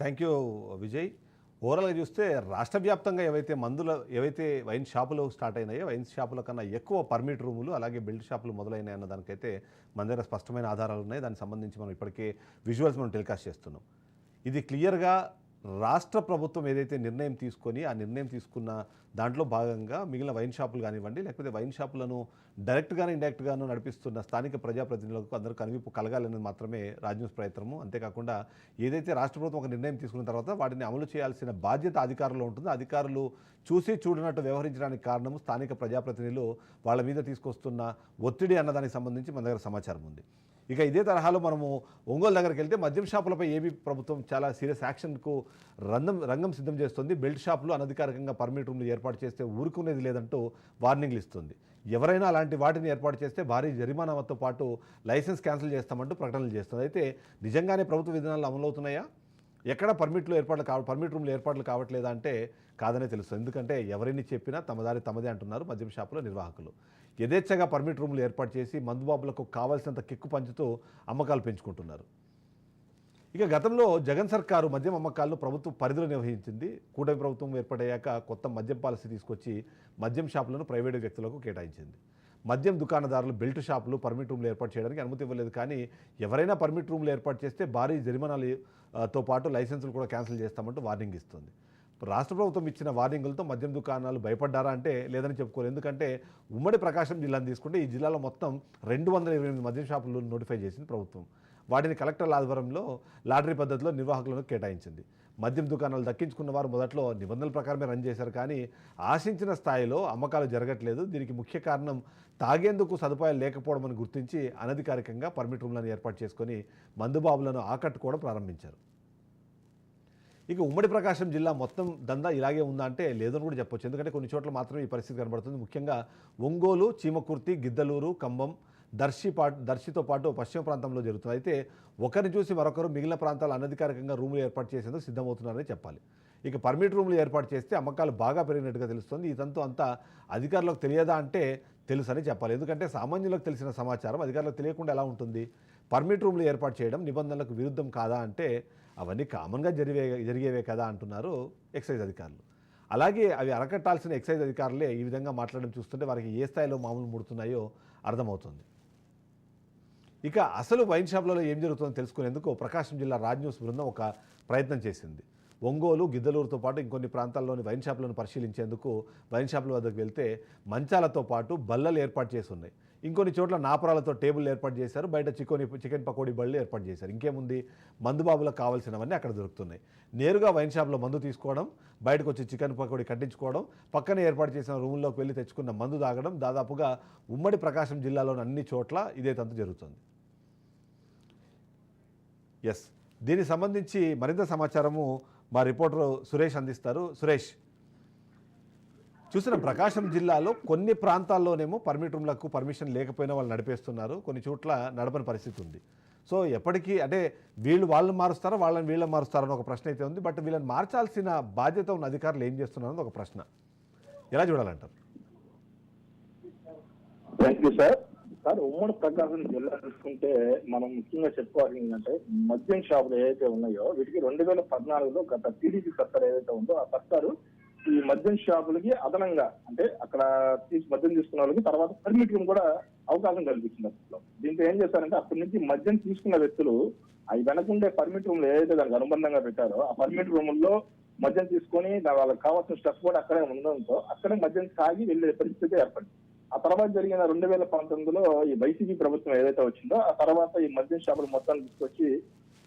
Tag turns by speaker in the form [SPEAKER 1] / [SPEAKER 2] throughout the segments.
[SPEAKER 1] Thank you Vijay. ఓవరాల్గా చూస్తే రాష్ట్ర వ్యాప్తంగా ఏవైతే మందుల ఏవైతే వైన్ షాపులు స్టార్ట్ అయినాయో వైన్ షాపుల కన్నా ఎక్కువ పర్మిట్ రూములు అలాగే బిల్డ్ షాపులు మొదలైనాయి అన్న దానికైతే మన దగ్గర స్పష్టమైన ఆధారాలు ఉన్నాయి. దానికి సంబంధించి మనం ఇప్పటికే విజువల్స్ మనం టెలికాస్ట్ చేస్తున్నాం. ఇది క్లియర్గా రాష్ట్ర ప్రభుత్వం ఏదైతే నిర్ణయం తీసుకొని ఆ నిర్ణయం తీసుకున్న దాంట్లో భాగంగా మిగిలిన వైన్ షాపులు కానివ్వండి లేకపోతే వైన్ షాపులను డైరెక్ట్గాను ఇండైరెక్ట్గాను నడిపిస్తున్న స్థానిక ప్రజాప్రతినిధులకు అందరూ కనువిప్పు కలగాలనేది మాత్రమే రాజ్యం ప్రయత్నము. అంతేకాకుండా ఏదైతే రాష్ట్ర ప్రభుత్వం ఒక నిర్ణయం తీసుకున్న తర్వాత వాటిని అమలు చేయాల్సిన బాధ్యత అధికారులు ఉంటుందో. అధికారులు చూసి చూడనట్టు వ్యవహరించడానికి కారణము స్థానిక ప్రజాప్రతినిధులు వాళ్ళ మీద తీసుకొస్తున్న ఒత్తిడి అన్నదానికి సంబంధించి మన దగ్గర సమాచారం ఉంది. ఇక ఇదే తరహాలో మనము ఒంగోలు దగ్గరికి వెళ్తే మద్యం షాపులపై ఏపీ ప్రభుత్వం చాలా సీరియస్ యాక్షన్కు రంగం రంగం సిద్ధం చేస్తుంది. బెల్ట్ షాపులు అనధికారికంగా పర్మిట్ రూమ్లు ఏర్పాటు చేస్తే ఊరుకునేది లేదంటూ వార్నింగ్లు ఇస్తుంది. ఎవరైనా అలాంటి వాటిని ఏర్పాటు చేస్తే భారీ జరిమానాతో పాటు లైసెన్స్ క్యాన్సిల్ చేస్తామంటూ ప్రకటనలు చేస్తుంది. అయితే నిజంగానే ప్రభుత్వ విధానాలు అమలవుతున్నాయా? ఎక్కడ పర్మిట్లు ఏర్పాట్లు కావ పర్మిట్ రూమ్లు ఏర్పాట్లు కావట్లేదా అంటే కాదనే తెలుస్తుంది. ఎందుకంటే ఎవరిని చెప్పినా తమ దారి తమదే అంటున్నారు మద్యం షాపుల నిర్వాహకులు. యథేచ్ఛగా పర్మిట్ రూములు ఏర్పాటు చేసి మందుబాబులకు కావాల్సినంత కిక్కు పంచుతూ అమ్మకాలు పెంచుకుంటున్నారు. ఇక గతంలో జగన్ సర్కారు మద్యం అమ్మకాలను ప్రభుత్వం పరిధిలో నిర్వహించింది. కూటమి ప్రభుత్వం ఏర్పడయ్యాక కొత్త మద్యం పాలసీ తీసుకొచ్చి మద్యం షాపులను ప్రైవేటు వ్యక్తులకు కేటాయించింది. మద్యం దుకాణదారులు బెల్ట్ షాపులు పర్మిట్ రూమ్లు ఏర్పాటు చేయడానికి అనుమతి ఇవ్వలేదు. కానీ ఎవరైనా పర్మిట్ రూమ్లు ఏర్పాటు చేస్తే భారీ జరిమానాలతో పాటు లైసెన్సులు కూడా క్యాన్సిల్ చేస్తామంటూ వార్నింగ్ ఇస్తుంది. రాష్ట్ర ప్రభుత్వం ఇచ్చిన వార్నింగులతో మద్యం దుకాణాలు భయపడ్డారా అంటే లేదని చెప్పుకోరు. ఎందుకంటే ఉమ్మడి ప్రకాశం జిల్లాను తీసుకుంటే ఈ జిల్లాలో మొత్తం రెండు వందల ఇరవై ఎనిమిది మద్యం షాపులు నోటిఫై చేసింది ప్రభుత్వం. వాటిని కలెక్టర్ల ఆధ్వర్యంలో లాటరీ పద్ధతిలో నిర్వాహకులను కేటాయించింది. మద్యం దుకాణాలు దక్కించుకున్న వారు మొదట్లో నిబంధనల ప్రకారమే రన్ చేశారు కానీ ఆశించిన స్థాయిలో అమ్మకాలు జరగట్లేదు. దీనికి ముఖ్య కారణం తాగేందుకు సదుపాయాలు లేకపోవడమని గుర్తించి అనధికారికంగా పర్మిట్ రూమ్లను ఏర్పాటు చేసుకొని మందుబాబులను ఆకట్టుకోవడం ప్రారంభించారు. ఇక ఉమ్మడి ప్రకాశం జిల్లా మొత్తం దందా ఇలాగే ఉందా అంటే లేదని కూడా చెప్పొచ్చు. ఎందుకంటే కొన్ని చోట్ల మాత్రమే ఈ పరిస్థితి కనబడుతుంది. ముఖ్యంగా ఒంగోలు చీమకుర్తి గిద్దలూరు ఖమ్మం దర్శి పా దర్శితో పాటు పశ్చిమ ప్రాంతంలో జరుగుతుంది. అయితే ఒకరిని చూసి మరొకరు మిగిలిన ప్రాంతాలు అనధికారికంగా రూములు ఏర్పాటు చేసేందుకు సిద్ధమవుతున్నారని చెప్పాలి. ఇక పర్మిట్ రూములు ఏర్పాటు చేస్తే అమ్మకాలు బాగా పెరిగినట్టుగా తెలుస్తుంది. ఇదంతా అంతా అధికారులకు తెలియదా అంటే తెలుసని చెప్పాలి. ఎందుకంటే సామాన్యులకు తెలిసిన సమాచారం అధికారులకు తెలియకుండా ఎలా ఉంటుంది? పర్మిట్ రూమ్లు ఏర్పాటు చేయడం నిబంధనలకు విరుద్ధం కాదా అంటే అవన్నీ కామన్గా జరిగే జరిగేవే కదా అంటున్నారు ఎక్సైజ్ అధికారులు. అలాగే అవి అరకట్టాల్సిన ఎక్సైజ్ అధికారులే ఈ విధంగా మాట్లాడడం చూస్తుంటే వారికి ఏ స్థాయిలో మామూలు ముడుతున్నాయో అర్థమవుతుంది. ఇక అసలు వైన్ షాపులలో ఏం జరుగుతుందో తెలుసుకునేందుకు ప్రకాశం జిల్లా రాజ్ న్యూస్ బృందం ఒక ప్రయత్నం చేసింది. ఒంగోలు గిద్దలూరుతో పాటు ఇంకొన్ని ప్రాంతాల్లోని వైన్ షాపులను పరిశీలించేందుకు వైన్ షాపుల వద్దకు వెళ్తే మంచాలతో పాటు బల్లలు ఏర్పాటు చేసి ఉన్నాయి ఇంకొన్ని చోట్ల నాపరాలతో టేబుల్ ఏర్పాటు చేశారు. బయట చికోని చికెన్ పకోడీ బళ్ళు ఏర్పాటు చేశారు. ఇంకేముంది? మందుబాబులకు కావాల్సినవన్నీ అక్కడ దొరుకుతున్నాయి. నేరుగా వైన్ షాప్లో మందు తీసుకోవడం బయటకు వచ్చి చికెన్ పకోడీ కట్టించుకోవడం పక్కనే ఏర్పాటు చేసిన రూమ్లోకి వెళ్ళి తెచ్చుకున్న మందు తాగడం దాదాపుగా ఉమ్మడి ప్రకాశం జిల్లాలోని అన్ని చోట్ల ఇదే తంతు జరుగుతుంది. ఎస్ దీనికి సంబంధించి మరింత సమాచారము మా రిపోర్టర్ సురేష్ అందిస్తారు. సురేష్ చూసిన ప్రకాశం జిల్లాలో కొన్ని ప్రాంతాల్లోనేమో పర్మిట్ రూమ్లకు పర్మిషన్ లేకపోయినా వాళ్ళు నడిపేస్తున్నారు. కొన్ని చోట్ల నడపని పరిస్థితి ఉంది. సో ఎప్పటికీ అంటే వీళ్ళు వాళ్ళని మారుస్తారా వాళ్ళని వీళ్ళని మారుస్తారని ఒక ప్రశ్న అయితే ఉంది. బట్ వీళ్ళని మార్చాల్సిన బాధ్యత ఉన్న అధికారులు ఏం చేస్తున్నారని ఒక ప్రశ్న. ఎలా చూడాలంటారు?
[SPEAKER 2] థ్యాంక్ యూ సార్ సార్ ఉమ్మడి ప్రకాశం జిల్లా చూసుకుంటే మనం ముఖ్యంగా చెప్పుకోవాలి ఏంటంటే మద్యం షాపులు ఏవైతే ఉన్నాయో వీటికి రెండు వేల పద్నాలుగులో గత టీడీపీ సర్కార్ ఏదైతే ఉందో ఆ సర్కారు ఈ మద్యం షాపులకి అదనంగా అంటే అక్కడ తీసి మద్యం తీసుకున్న వాళ్ళకి తర్వాత పర్మిట్ రూమ్ కూడా అవకాశం కల్పించింది అప్పట్లో దీంతో ఏం చేశారంటే అప్పటి నుంచి మద్యం తీసుకున్న వ్యక్తులు అవి వెనకుండే పర్మిట్ రూమ్లు ఏదైతే దానికి అనుబంధంగా పెట్టారో ఆ పర్మిట్ రూముల్లో మద్యం తీసుకొని వాళ్ళకి కావాల్సిన స్టఫ్ కూడా అక్కడే ఉండడంతో అక్కడే మద్యం తాగి వెళ్ళే పరిస్థితి ఏర్పడింది. ఆ తర్వాత జరిగిన రెండు వేల పంతొమ్మిదిలో ఈ వైసీపీ ప్రభుత్వం ఏదైతే వచ్చిందో ఆ తర్వాత ఈ మద్యం షాపులు మొత్తాన్ని తీసుకొచ్చి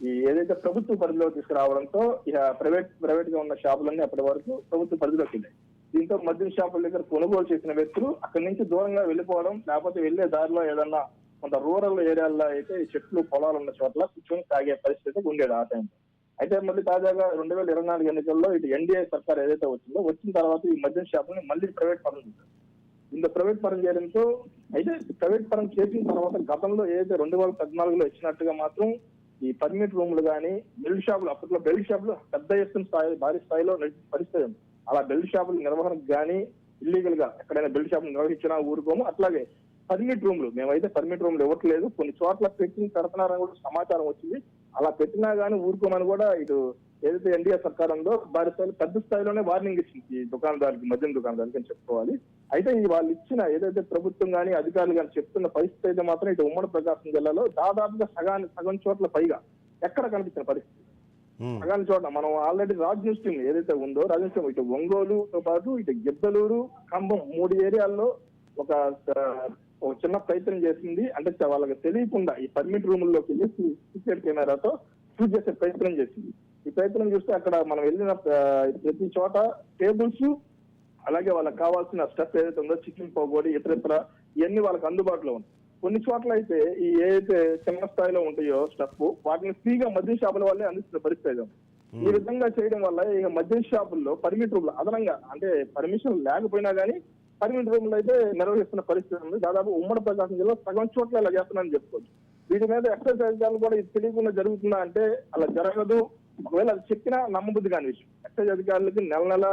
[SPEAKER 2] ఈ ఏదైతే ప్రభుత్వ పరిధిలో తీసుకురావడంతో ఇక ప్రైవేట్ ప్రైవేట్గా ఉన్న షాపులన్నీ అప్పటి వరకు ప్రభుత్వ పరిధిలోకి వెళ్ళాయి. దీంతో మద్యం షాపుల దగ్గర కొనుగోలు చేసిన వ్యక్తులు అక్కడి నుంచి దూరంగా వెళ్ళిపోవడం లేకపోతే వెళ్ళే దారిలో ఏదన్నా కొంత రూరల్ ఏరియాల్లో అయితే చెట్లు పొలాలు ఉన్న చోట్ల కూర్చొని తాగే పరిస్థితి ఉండేది ఆ టైంలో. అయితే మళ్ళీ తాజాగా రెండు వేల ఇరవై నాలుగు ఎన్నికల్లో ఇటు ఎన్డీఏ సర్కార్ ఏదైతే వచ్చిందో వచ్చిన తర్వాత ఈ మద్యం షాపుని మళ్ళీ ప్రైవేట్ పరం చేశారు. ఇంత ప్రైవేట్ పరం చేయడంతో అయితే ప్రైవేట్ పరం చేసిన తర్వాత గతంలో ఏదైతే రెండు వేల పద్నాలుగులో ఇచ్చినట్టుగా మాత్రం ఈ పర్మిట్ రూమ్లు కానీ బెల్ట్ షాపులు అప్పట్లో బెల్ట్ షాపులు పెద్ద ఎత్తున స్థాయి భారీ స్థాయిలో పరిస్థితి ఉంది. అలా బెల్ట్ షాపుల నిర్వహణకు కానీ ఇల్లీగల్గా ఎక్కడైనా బెల్ట్ షాపులు నిర్వహించినా ఊరుకోము అట్లాగే పర్మిట్ రూమ్లు. మేమైతే పర్మిట్ రూమ్లు ఇవ్వట్లేదు కొన్ని చోట్ల పెట్టి పెడుతున్నారని కూడా సమాచారం వచ్చింది. అలా పెట్టినా గానీ ఊరుకోమని కూడా ఇటు ఏదైతే ఎన్డీఏ సర్కార్ ఉందో భారీ స్థాయిలో పెద్ద స్థాయిలోనే వార్నింగ్ ఇచ్చింది ఈ దుకాణదారులకి మద్యం దుకాణదారులకి అని చెప్పుకోవాలి. అయితే ఈ వాళ్ళు ఇచ్చిన ఏదైతే ప్రభుత్వం కానీ అధికారులు కానీ చెప్తున్న పరిస్థితి అయితే మాత్రం ఇటు ఉమ్మడి ప్రకాశం జిల్లాలో దాదాపుగా సగానికి సగం చోట్ల పైగా ఎక్కడ కనిపించిన పరిస్థితి?
[SPEAKER 1] ఉమ్,
[SPEAKER 2] సగాని చోట మనం ఆల్రెడీ రాజ్ న్యూస్ టీమ్ ఏదైతే ఉందో రాజ్ న్యూస్ టీమ్ ఇటు ఒంగోలుతో పాటు ఇటు గిద్దలూరు ఖమ్మం మూడు ఏరియాల్లో ఒక ఒక చిన్న ప్రయత్నం చేసింది. అంటే వాళ్ళకి తెలియకుండా ఈ పర్మిట్ రూముల్లోకి వెళ్ళి సీక్రెట్ కెమెరాతో షూట్ చేసే ప్రయత్నం చేసింది. ఈ ప్రయత్నం చూస్తే అక్కడ మనం వెళ్ళిన ప్రతి చోట టేబుల్స్ అలాగే వాళ్ళకి కావాల్సిన స్టెప్ ఏదైతే ఉందో చికెన్ పకోడీ ఇతర ఇతర ఇవన్నీ వాళ్ళకి అందుబాటులో ఉంది కొన్ని చోట్ల అయితే ఈ ఏదైతే చిన్న స్థాయిలో ఉంటాయో స్టెప్ వాటిని ఫ్రీగా మద్యం షాపుల వల్లే అందిస్తున్న పరిస్థితి. ఈ విధంగా చేయడం వల్ల ఇక మద్యం షాపుల్లో పర్మిట్ రూమ్లు అదనంగా అంటే పర్మిషన్ లేకపోయినా గానీ పర్మనెంట్ రూమ్లు అయితే నిర్వహిస్తున్న పరిస్థితి ఉంది. దాదాపు ఉమ్మడి ప్రకాశం జిల్లా సగం చోట్ల ఇలా చేస్తున్నారని చెప్పుకోవచ్చు. వీటి మీద ఎక్సైజ్ అధికారులు కూడా ఇది తెలియకుండా జరుగుతుందా అంటే అలా జరగదు. ఒకవేళ అది చెప్పినా నమ్మబుద్ధి కాని విషయం. ఎక్సైజ్ అధికారులకి నెల నెల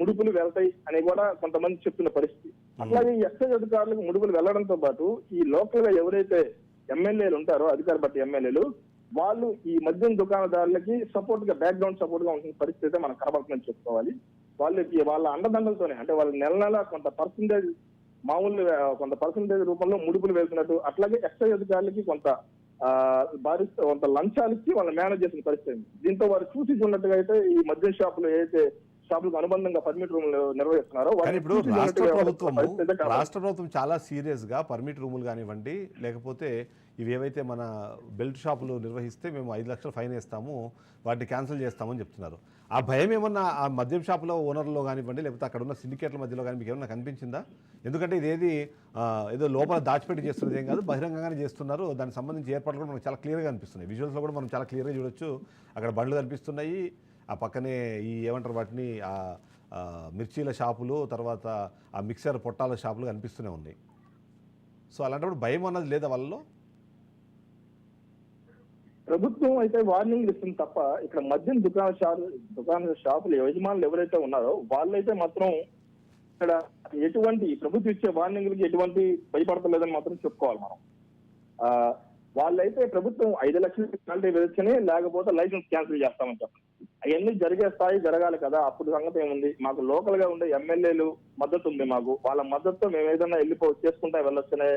[SPEAKER 2] ముడుపులు వెళ్తాయి అని కూడా కొంతమంది చెప్తున్న పరిస్థితి. అట్లాగే ఈ ఎక్సైజ్ అధికారులకు ముడుపులు వెళ్ళడంతో పాటు ఈ లోకల్గా ఎవరైతే ఎమ్మెల్యేలు ఉంటారో అధికార పార్టీ ఎమ్మెల్యేలు వాళ్ళు ఈ మద్యం దుకాణదారులకి సపోర్ట్గా బ్యాక్గ్రౌండ్ సపోర్ట్గా ఉంటున్న పరిస్థితి అయితే మనకు కనబడుతుందని చెప్పుకోవాలి. వాళ్ళకి వాళ్ళ అండదండలతోనే అంటే వాళ్ళ నెల నెల కొంత పర్సంటేజ్ మామూలు కొంత పర్సంటేజ్ రూపంలో ముడుపులు వెళ్తున్నట్టు అట్లాగే ఎక్సైజ్ అధికారులకి కొంత ఆ, భారీ కొంత లంచాలు ఇచ్చి వాళ్ళు మేనేజ్ చేసిన పరిస్థితి. దీంతో వారు చూసి చూడట్టుగా అయితే ఈ మద్యం షాపులు ఏదైతే షాపులకు అనుబంధంగా పర్మిట్ నిర్వహిస్తున్నారో
[SPEAKER 1] ఇప్పుడు రాష్ట్ర ప్రభుత్వం. రాష్ట్ర ప్రభుత్వం చాలా సీరియస్గా పర్మిట్ రూములు కానివ్వండి లేకపోతే ఇవి ఏవైతే మన బెల్ట్ షాపులు నిర్వహిస్తే మేము ఐదు లక్షలు ఫైన్ వేస్తాము వాటిని క్యాన్సిల్ చేస్తామని చెప్తున్నారు. ఆ భయం ఏమన్నా ఆ మద్యం షాపులో ఓనర్లో కానివ్వండి లేకపోతే అక్కడ ఉన్న సిండికేట్ల మధ్యలో కానీ మీకు ఏమన్నా కనిపించిందా? ఎందుకంటే ఇదేది ఏదో లోపల దాచిపెట్టి చేస్తున్నది ఏం కాదు బహిరంగంగానే చేస్తున్నారు. దానికి సంబంధించి ఏర్పాట్లు కూడా మనకు చాలా క్లియర్గా కనిపిస్తున్నాయి విజువల్స్లో కూడా మనం చాలా క్లియర్గా చూడొచ్చు. అక్కడ బండ్లు కనిపిస్తున్నాయి. ఆ పక్కనే ఈ ఏమంటారు వాటిని ఆ మిర్చీల షాపులు తర్వాత ఆ మిక్సర్ పొట్టాల షాపులు కనిపిస్తూనే ఉన్నాయి. సో అలాంటప్పుడు భయం అన్నది లేదా వాళ్ళలో?
[SPEAKER 2] ప్రభుత్వం అయితే వార్నింగ్ ఇస్తుంది తప్ప ఇక్కడ మద్యం దుకాణ షాపు దుకాణ షాపులు యజమానులు ఎవరైతే ఉన్నారో వాళ్ళైతే మాత్రం ఇక్కడ ఎటువంటి ప్రభుత్వం ఇచ్చే వార్నింగ్లకి ఎటువంటి భయపడతలేదని మాత్రం చెప్పుకోవాలి మనం. వాళ్ళైతే ప్రభుత్వం ఐదు లక్షల పెనాల్టీ విధించని లేకపోతే లైసెన్స్ క్యాన్సిల్ చేస్తామని చెప్పండి. అవన్నీ జరిగే స్థాయి జరగాలి కదా. అప్పుడు సంగతి ఏముంది? మాకు లోకల్గా ఉండే ఎమ్మెల్యేలు మద్దతు ఉంది మాకు. వాళ్ళ మద్దతుతో మేము ఏదైనా వెళ్ళిపో చేసుకుంటా వెళ్ళొచ్చనే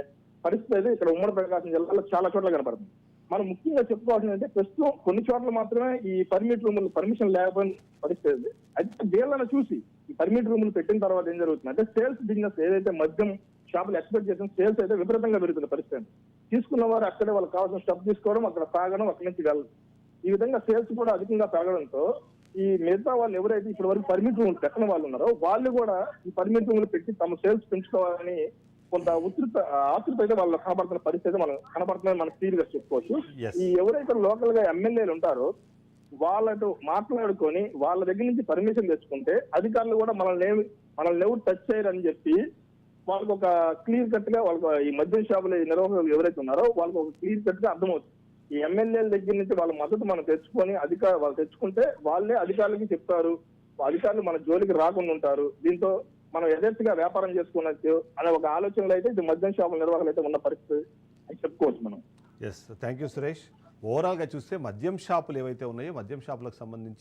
[SPEAKER 2] పరిస్థితి అయితే ఇక్కడ ఉమ్మడి ప్రకాశం జిల్లాలో చాలా చోట్ల కనపడుతుంది. మనం ముఖ్యంగా చెప్పుకోవాల్సింది అంటే ప్రస్తుతం కొన్ని చోట్ల మాత్రమే ఈ పర్మిట్ రూములు పర్మిషన్ లేకపోయిన పరిస్థితి ఉంది. అయితే వీళ్ళని చూసి ఈ పర్మిట్ రూములు పెట్టిన తర్వాత ఏం జరుగుతుంది? అంటే సేల్స్ బిజినెస్ ఏదైతే మద్యం షాపులు ఎక్స్పెక్ట్ చేసిన సేల్స్ అయితే విపరీతంగా పెరుగుతున్న పరిస్థితి తీసుకున్న వారు అక్కడే వాళ్ళకి కావాల్సిన స్టఫ్ తీసుకోవడం అక్కడ తాగడం అక్కడి నుంచి వెళ్ళడం. ఈ విధంగా సేల్స్ కూడా అధికంగా పెరగడంతో ఈ మిగతా వాళ్ళు ఎవరైతే ఇప్పటి వరకు పర్మిట్ రూములు పెట్టిన వాళ్ళు ఉన్నారో వాళ్ళు కూడా ఈ పర్మిట్ రూములు పెట్టి తమ సేల్స్ పెంచుకోవాలని కొంత ఉధృత ఆతృత అయితే వాళ్ళు కనబడుతున్న పరిస్థితి మనం కనబడుతుందని మనం క్లియర్గా చెప్పుకోవచ్చు. ఈ ఎవరైతే లోకల్గా ఎమ్మెల్యేలు ఉంటారో వాళ్ళతో మాట్లాడుకొని వాళ్ళ దగ్గర నుంచి పర్మిషన్ తెచ్చుకుంటే అధికారులు కూడా మనల్ని ఏమి మనల్ని ఎవరు టచ్ చేయరని చెప్పి వాళ్ళకి ఒక క్లియర్ కట్గా వాళ్ళకి ఈ మద్యం షాపుల నిర్వాహకులు ఎవరైతే ఉన్నారో వాళ్ళకి ఒక క్లియర్ కట్గా అర్థమవుతుంది ఈ ఎమ్మెల్యేల దగ్గర నుంచి వాళ్ళ మద్దతు మనం తెచ్చుకొని అధికార వాళ్ళు తెచ్చుకుంటే వాళ్ళే అధికారులకి చెప్తారు. అధికారులు మన జోలికి రాకుండా ఉంటారు. దీంతో మనం యథేచ్ఛగా వ్యాపారం చేసుకున్నట్టు అనే ఒక ఆలోచనలో అయితే ఇది మద్యం షాపుల నిర్వాహకులు అయితే ఉన్న పరిస్థితి అని చెప్పుకోవచ్చు మనం.
[SPEAKER 1] ఎస్ థ్యాంక్ యూ సురేష్ ఓవరాల్గా చూస్తే మద్యం షాపులు ఏవైతే ఉన్నాయో మద్యం షాపులకు సంబంధించి